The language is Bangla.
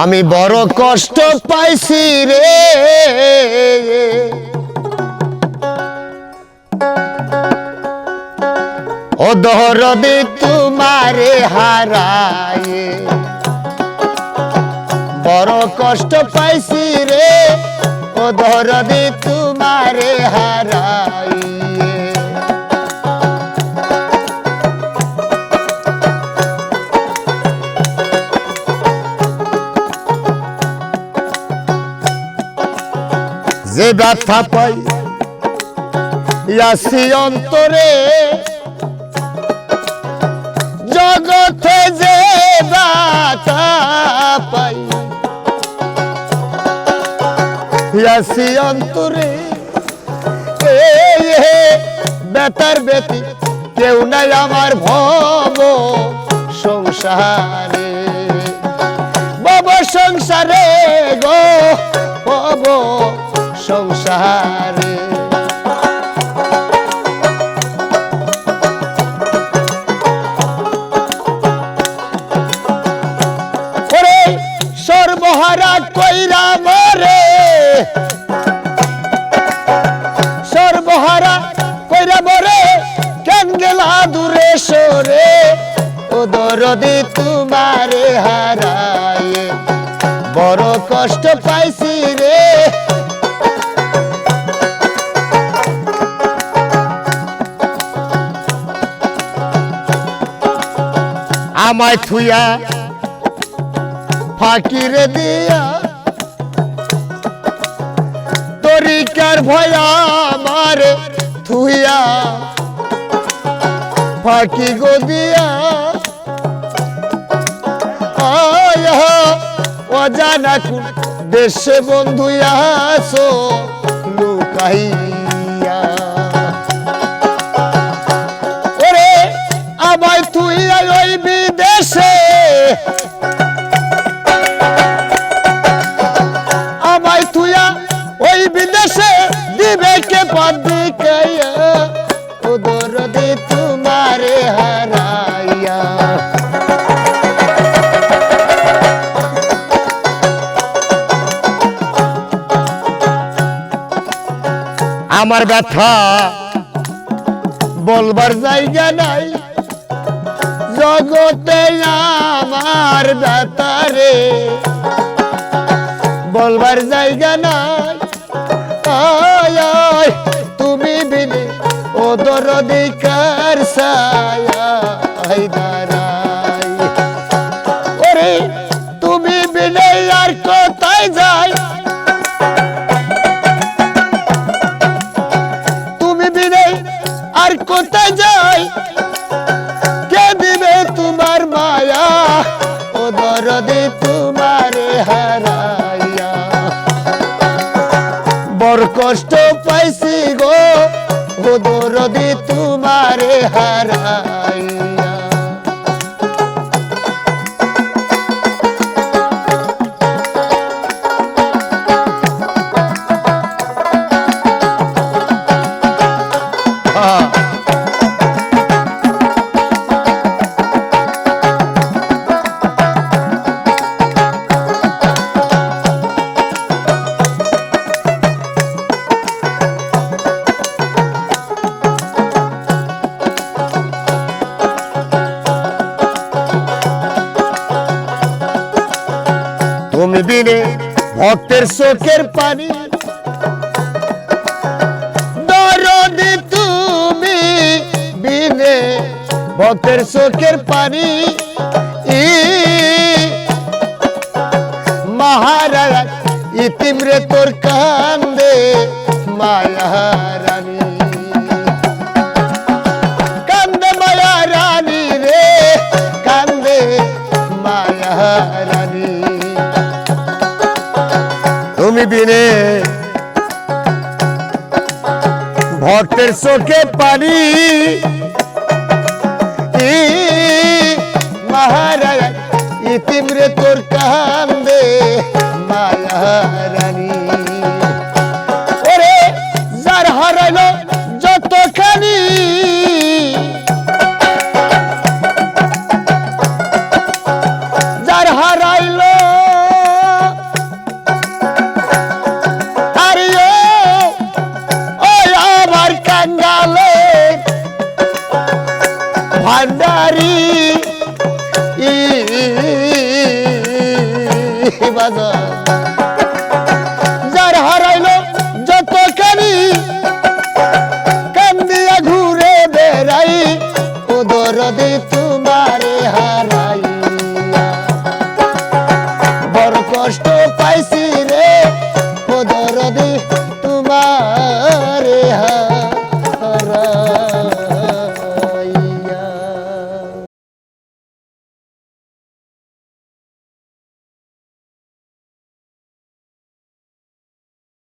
আমি বড় কষ্ট পাইছি রে। ও দরদি তোমারে হারায়। বড় কষ্ট পাইছি রে। ও দরদি তোমারে হারায়। যে ব্যথা পাই ইয়াসি অন্তরে। জগতে যে ব্যথা পাই ইয়াসি অন্তরে। বেতার বেতি কেউ নাই আমার ভব সংসারে। বব সংসারে গো বব সংসারে। সর্বহারা কইরা মরে। সর্বহারা কইরা মরে কেন গেলা দূরে সরে। ও দরদি তোমারে হারায়, বড় কষ্ট পাইছি আমায় থুইয়া ফাকিরে দিয়া। তরিকার ভয়া আমার থুইয়া ফাঁকি গো দিয়া। অজানা কোন দেশে বন্ধু আসো লুকাইয়া। ওরে, আমায় দরদি তোমারে হারাইয়া। আমার ব্যথা বলবার জায়গা নাই। জগতে আমার ব্যথারে বলবার জায়গা নাই। আয় দরদিকার সায়া দাঁড়াই ওরে, তুমি বিনে আর কোথায় যাই? তুমি বিনে আর কোথায় যাই? কে দিবে তোমার মায়া? ও দরদি তোমারে হারাইয়া। বড় কষ্ট পাইছি গো, ও দরদি তোমারে তুমি বিনে ভক্তের চোখের পানি। দরদি তুমি বিনে ভক্তের চোখের পানি। ই মহারাজ ইতিমরে তোর কান্দে মায়া বিনে। ভক্তের চোখে ই মহারাজ ইতিমরে তোর কান্দে মায়া ভান্ডারি যার হারাইলো যতখানি কান্দিয়া ঘুরে বেড়াই ও দরদি তোমারে হারাই বড় কষ্ট পাইছি